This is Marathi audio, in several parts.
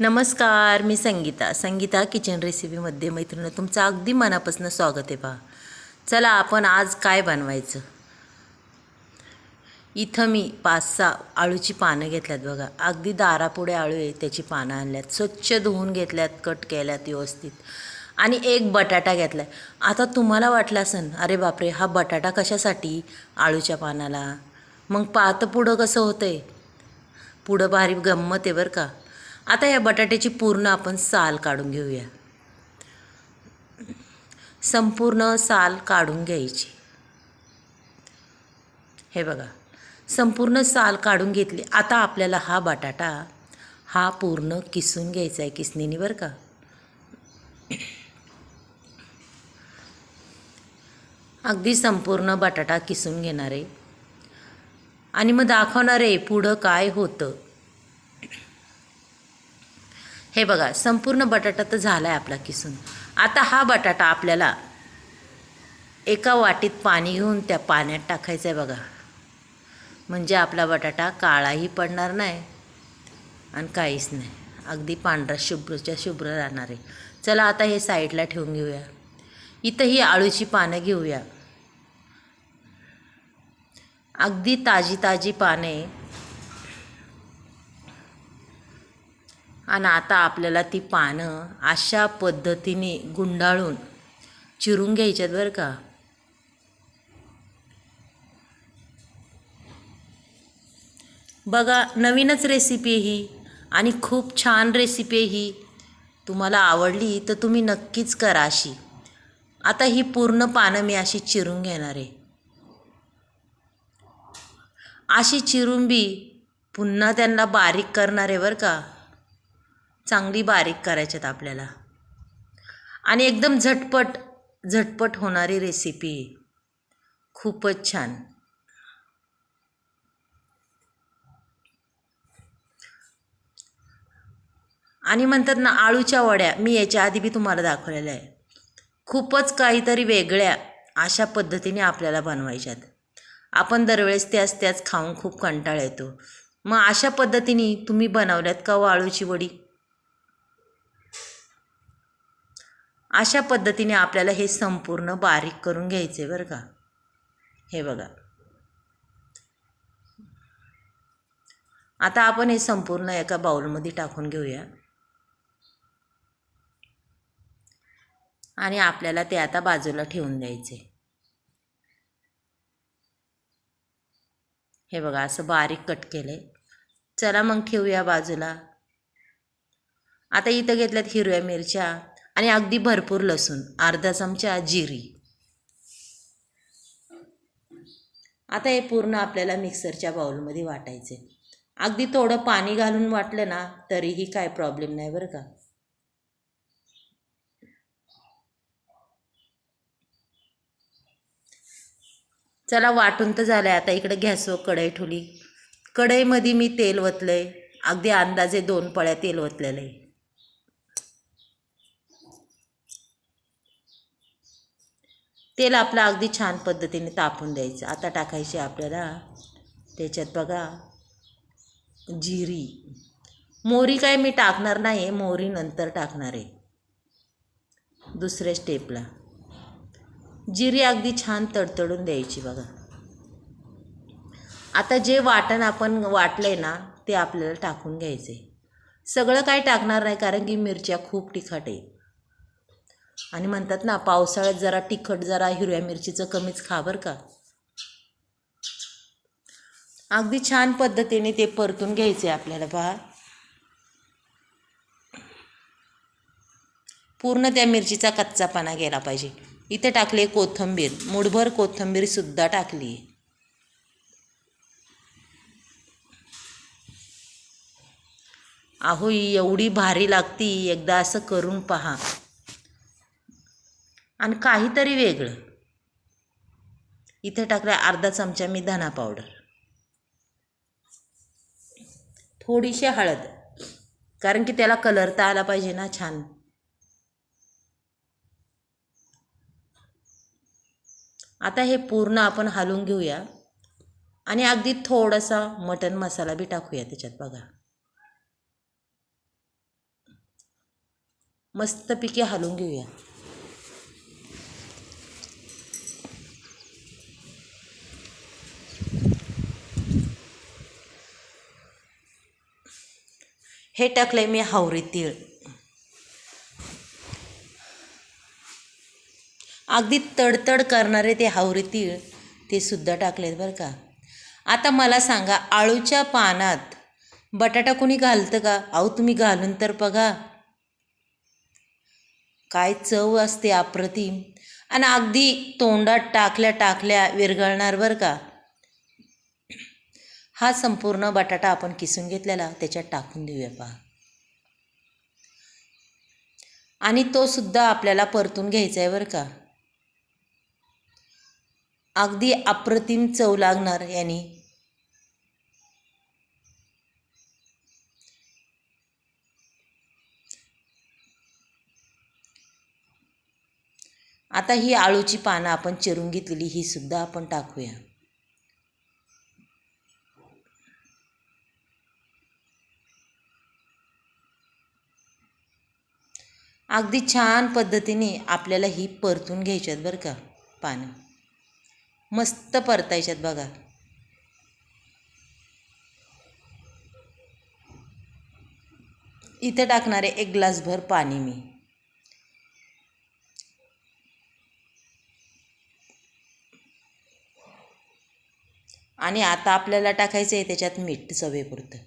नमस्कार मी संगीता. संगीता किचन रेसिपीमध्ये मैत्रिणी तुमचं अगदी मनापासून स्वागत आहे पहा. चला आपण आज काय बनवायचं? इथं मी पाच सहा आळूची पानं घेतल्यात बघा. अगदी दारापुढे आळू आहे त्याची पानं आणल्यात. स्वच्छ धुवून घेतल्यात कट केल्यात व्यवस्थित. आणि एक बटाटा घेतला आहे आता तुम्हाला वाटलं असन अरे बापरे हा बटाटा कशासाठी आळूच्या पानाला? मग पाहतं पुढं कसं होतं आहे पुढं भारी गंमत आहे बरं का. आता या बटाट्याची पूर्ण आपण साल काढून घेऊया. संपूर्ण साल काढून घ्यायची. हे बघा संपूर्ण साल काढून घेतली. आता आपल्याला हा बटाटा हा पूर्ण किसून घ्यायचा आहे किसणीने बरं का. अगदी संपूर्ण बटाटा किसून घेणार. आहे आणि मग दाखवणार आहे पुढं काय होतं. हे बघा संपूर्ण बटाटा तर झाला आहे आपला किसून. आता हा बटाटा आपल्याला एका वाटीत पाणी घेऊन त्या पाण्यात टाकायचं आहे बघा. म्हणजे आपला बटाटा काळाही पडणार नाही आणि काहीच नाही. अगदी पांढरा शुभ्रच्या शुभ्र राहणार आहे. चला आता हे साईडला ठेवून घेऊया. इथं ही आळूची पानं घेऊया. अगदी ताजी ताजी पाने आणि आता आपल्याला ती पानं अशा पद्धतीने गुंडाळून चिरून घ्यायच्यात बरं का. बघा नवीनच रेसिपी आहे ही आणि खूप छान रेसिपी आहे ही. तुम्हाला आवडली तर तुम्ही नक्कीच करा अशी. आता ही पूर्ण पानं मी अशी चिरून घेणार आहे. अशी चिरून बी पुन्हा त्यांना बारीक करणार आहे बरं का. चांगली बारीक करायच्यात आपल्याला. आणि एकदम झटपट झटपट होणारी रेसिपी खूपच छान. आणि म्हणतात ना आळूच्या वड्या मी याच्या आधी बी तुम्हाला दाखवलेल्या आहे खूपच काहीतरी वेगळ्या अशा पद्धतीने आपल्याला बनवायच्यात. आपण दरवेळेस त्याच त्याच खाऊन खूप कंटाळा येतो. मग अशा पद्धतीने तुम्ही बनवल्यात का हो वाळूची वडी? अशा पद्धतीने आपल्याला हे संपूर्ण बारीक करून घ्यायचे बरं का. हे बघा. आता आपण हे संपूर्ण एका बाउलमध्ये टाकून घेऊया. आणि आपल्याला ते आता बाजूला ठेवून द्यायचे. हे बघा असं बारीक कट केलं. आहे चला मग ठेवूया बाजूला. आता इथं घेतल्यात हिरव्या मिरच्या. आणि अगदी भरपूर लसूण अर्धा चमचा जिरी. आता हे पूर्ण आपल्याला मिक्सरच्या बाउलमध्ये वाटायचे अगदी थोडं पाणी घालून वाटलं ना तरीही काय प्रॉब्लेम नाही बरं का. चला वाटून तर झालं आहे आता इकडे गॅसवर कढई ठेवली कढईमध्ये मी तेल ओतलं आहे अगदी अंदाजे दोन पळ्या तेल ओतलेलं आहे. तेल आपलं अगदी छान पद्धतीने तापून द्यायचं. आता टाकायचे आपल्याला त्याच्यात बघा जिरी. मोहरी काय मी टाकणार नाही आहे मोहरी नंतर टाकणार आहे. दुसऱ्या स्टेपला जिरी अगदी छान तडतडून द्यायची बघा. आता जे वाटण आपण वाटलं आहे ना ते आपल्याला टाकून घ्यायचं आहे सगळं काय टाकणार नाही कारण की मिरच्या खूप तिखट आहे आणि म्हणतात ना पावसाळ्यात जरा तिखट जरा हिरव्या मिरचीचं कमीच खा बरं का. अगदी छान पद्धतीने ते परतून घ्यायचे आपल्याला पहा. पूर्ण त्या मिरचीचा कच्चापणा गेला पाहिजे. इथे टाकले कोथिंबीर. मुठभर कोथिंबीरसुद्धा टाकली अहो एवढी भारी लागती. एकदा असं करून पहा. आणि काहीतरी वेगळं. इथे टाकलं अर्धा चमचा मी धना पावडर थोडीशी हळद. कारण की त्याला कलर तर आला पाहिजे ना छान. आता हे पूर्ण आपण हलवून घेऊया. आणि अगदी थोडासा मटन मसाला बी टाकूया त्याच्यात बघा. मस्तपैकी हलवून घेऊया. हे टाकलं आहे मी हावरी तीळ. अगदी तडतड करणारे ते हावरी तीळ ते सुद्धा टाकलेत बरं का. आता मला सांगा आळूच्या पानात बटाटा कोणी घालतं का? अहो तुम्ही घालून तर बघा. काय चव असते अप्रतिम. आणि अगदी तोंडात टाकल्या टाकल्या विरघळणार बरं का. हा संपूर्ण बटाटा आपण किसून घेतलेला त्याच्यात टाकून देऊया पहा. आणि तो सुद्धा आपल्याला परतून घ्यायचा आहे बरं का. अगदी अप्रतिम चव लागणार यांनी. आता ही आळूची पानं आपण चिरून घेतलेली ही सुद्धा आपण टाकूया. अगदी छान पद्धतीने आपल्याला ही परतून घ्यायच्यात बरं का पानं. मस्त परतायच्यात बघा. इथं टाकणारे एक ग्लासभर पाणी मी. आणि आता आपल्याला टाकायचं आहे त्याच्यात मीठ चवेपुरतं.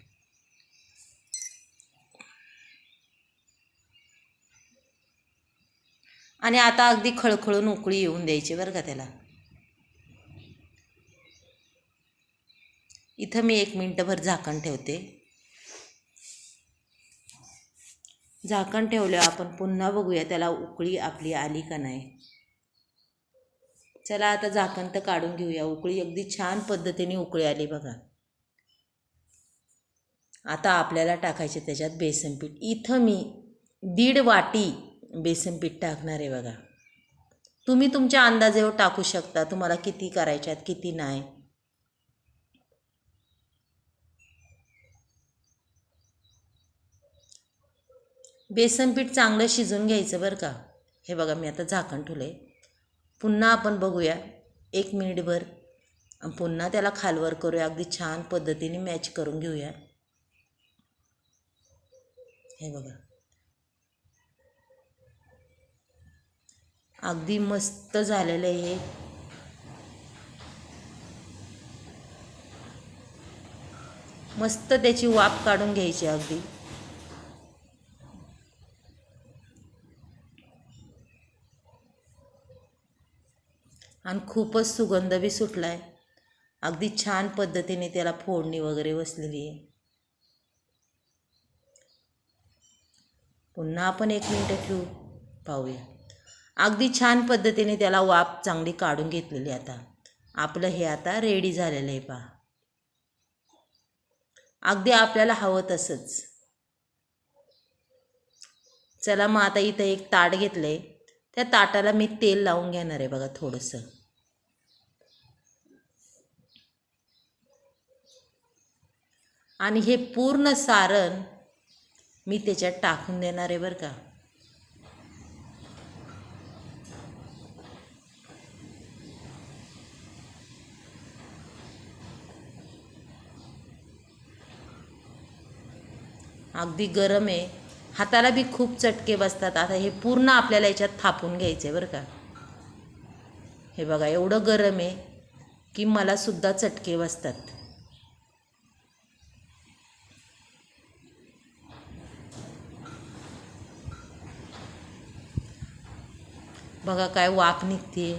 आणि आता अगदी खळखळून उकळी येऊन द्यायची बरं का त्याला. इथं मी एक मिनटंभर झाकण ठेवते. झाकण ठेवल्यावर आपण पुन्हा बघूया त्याला उकळी आपली आली का नाही. चला आता झाकण तर काढून घेऊया. उकळी अगदी छान पद्धतीने उकळी आली बघा. आता आपल्याला टाकायचे त्याच्यात बेसन पीठ. इथं मी दीड वाटी बेसन पीठ टाकणार आहे बघा. तुम्ही तुमच्या अंदाजेवर टाकू शकता तुम्हाला किती करायच्यात किती नाही. बेसन पीठ चांगलं शिजून घ्यायचं बरं का. हे बघा मी आता झाकण ठेवलं आहे पुन्हा आपण बघूया. एक मिनिटभर. पुन्हा त्याला खालवर करूया. अगदी छान पद्धतीने मॅच करून घेऊया. हे बघा. अगदी मस्त झालेलं आहे हे. मस्त त्याची वाफ काढून घ्यायची अगदी. आणि खूपच सुगंध बी सुटला आहे अगदी छान पद्धतीने त्याला फोडणी वगैरे बसलेली आहे. पुन्हा आपण एक मिनटं ठेवू. पाहूया. अगदी छान पद्धतीने त्याला वाफ चांगली काढून घेतलेली आता. आपलं हे आता रेडी झालेलं आहे पहा. अगदी आपल्याला हवं तसंच. चला मग आता इथं एक ताट घेतलं आहे त्या ताटाला मी तेल लावून घेणार आहे बघा थोडंसं. आणि हे पूर्ण सारण मी त्याच्यात टाकून देणार आहे बरं का. अगदी गरम आहे. हाताला बी खूप चटके बसतात. आता हे पूर्ण आपल्याला याच्यात थापून घ्यायचं आहे बरं का. हे बघा एवढं गरम आहे की मला सुद्धा चटके बसतात. बघा काय वाफ निघते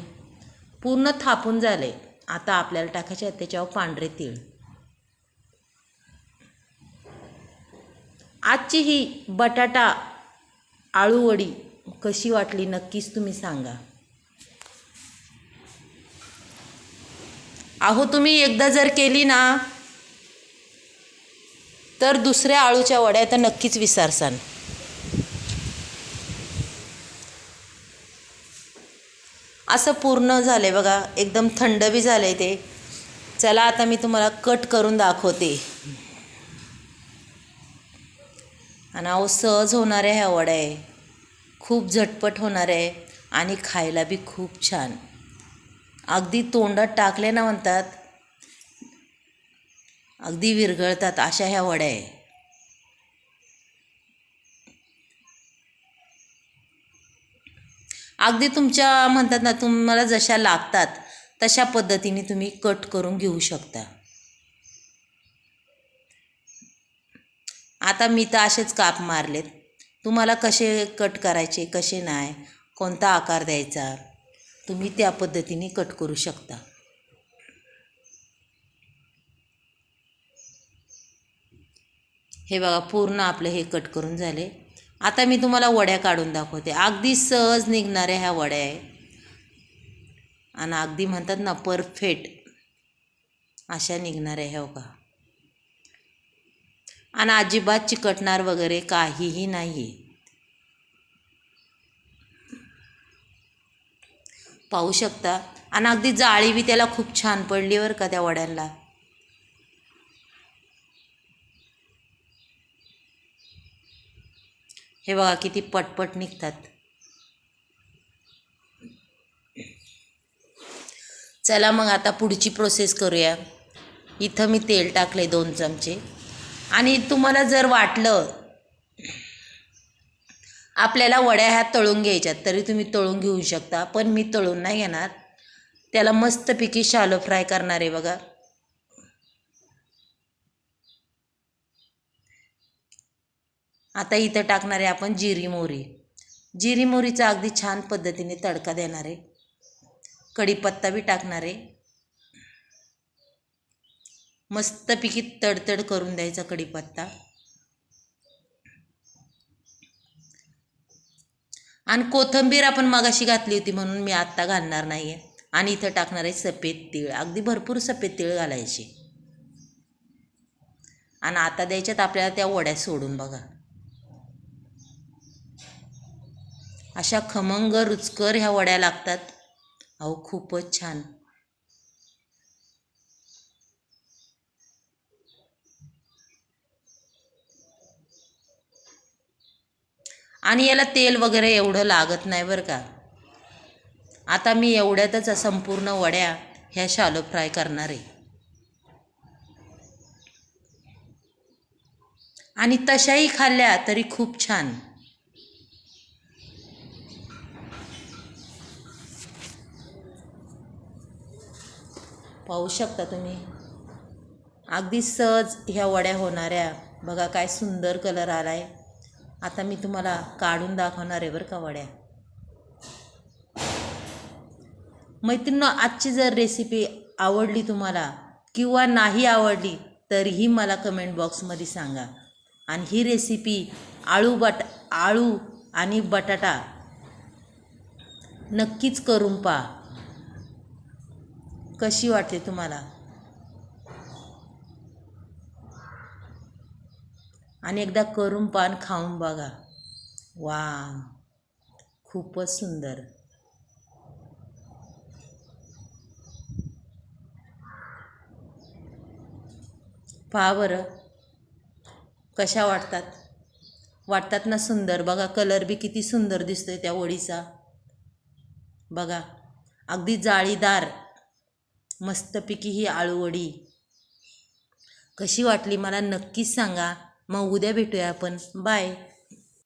पूर्ण थापून झाले आता आपल्याला टाकायचे आहेत त्याच्यावर पांढरे तीळ. आजची ही बटाटा आळूवडी कशी वाटली नक्कीच तुम्ही सांगा. अहो तुम्ही एकदा जर केली ना तर दुसऱ्या आळूच्या वड्या तर नक्कीच विसरसान. असं पूर्ण झालं आहे बघा एकदम थंड बी झालं आहे ते. चला आता मी तुम्हाला कट करून दाखवते. आणि अहो सहज होणाऱ्या ह्या वड्या आहे. खूप झटपट होणार आहे आणि खायला बी खूप छान. अगदी तोंडात टाकले ना म्हणतात अगदी विरघळतात अशा ह्या वड्या आहे. अगदी तुमच्या म्हणतात ना तुम्हाला जशा लागतात तशा पद्धतीने तुम्ही कट करून घेऊ शकता. आता मी तर असेच काप मारलेत. तुम्हाला कसे कट करायचे कसे नाही कोणता आकार द्यायचा तुम्ही त्या पद्धतीने कट करू शकता. हे बघा पूर्ण आपलं हे कट करून झाले. आता मी तुम्हाला वड्या काढून दाखवते. अगदी सहज निघणाऱ्या ह्या वड्या आहे. आणि अगदी म्हणतात ना परफेक्ट अशा निघणाऱ्या ह्या बघा. आणि अजिबात चिकटणार वगैरे काहीही नाही पाहू शकता. आणि अगदी जाळी बी त्याला खूप छान पडली बरं का त्या वड्यांना हे बघा किती पटपट निघतात. चला मग आता पुढची प्रोसेस करूया. इथं मी तेल टाकले दोन चमचे. आणि तुम्हाला जर वाटलं आपल्याला वड्या ह्या तळून घ्यायच्यात तरी तुम्ही तळून घेऊ शकता. पण मी तळून नाही घेणार. त्याला मस्तपैकी शालो फ्राय करणार आहे बघा. आता इथं टाकणार आहे आपण जिरी मोहरी. जिरी मोहरीचा अगदी छान पद्धतीने तडका देणार आहे. कढीपत्ता बी टाकणार आहे. मस्तपैकी तडतड करून द्यायचा कढीपत्ता. आणि कोथिंबीर आपण मगाशी घातली होती म्हणून मी आत्ता घालणार नाही आहे आणि इथं टाकणार आहे सफेद तीळ. अगदी भरपूर सफेद तीळ घालायचे. आणि आता द्यायच्यात आपल्याला त्या वड्या सोडून बघा. अशा खमंग रुचकर ह्या वड्या लागतात. अहो खूपच छान. आणि याला तेल वगैरे एवढं लागत नाही बरं का. आता मी एवढ्यातच संपूर्ण वड्या ह्या शालो फ्राय करणार आहे. आणि तशाही खाल्ल्या तरी खूप छान. पाहू शकता तुम्ही. अगदी सहज ह्या वड्या होणाऱ्या. बघा काय सुंदर कलर आला आहे आता मी तुम्हाला काढून दाखवणार आहे बरं का वड्या. मैत्रिणी आजची जर रेसिपी आवडली तुम्हाला किंवा नाही आवडली तरीही मला कमेंट बॉक्समध्ये सांगा. आणि ही रेसिपी आळू बट आळू आणि बटाटा नक्कीच करून पहा. कशी वाटते तुम्हाला? आणि एकदा करून पान खाऊन बघा. वा खूपच सुंदर. पहा बरं कशा वाटतात? वाटतात ना सुंदर. बघा कलर बी किती सुंदर दिसतोय त्या ओळीचा बघा अगदी जाळीदार मस्तपैकी ही आळूवडी. कशी वाटली मला नक्कीच सांगा. मग उद्या भेटूया आपण. बाय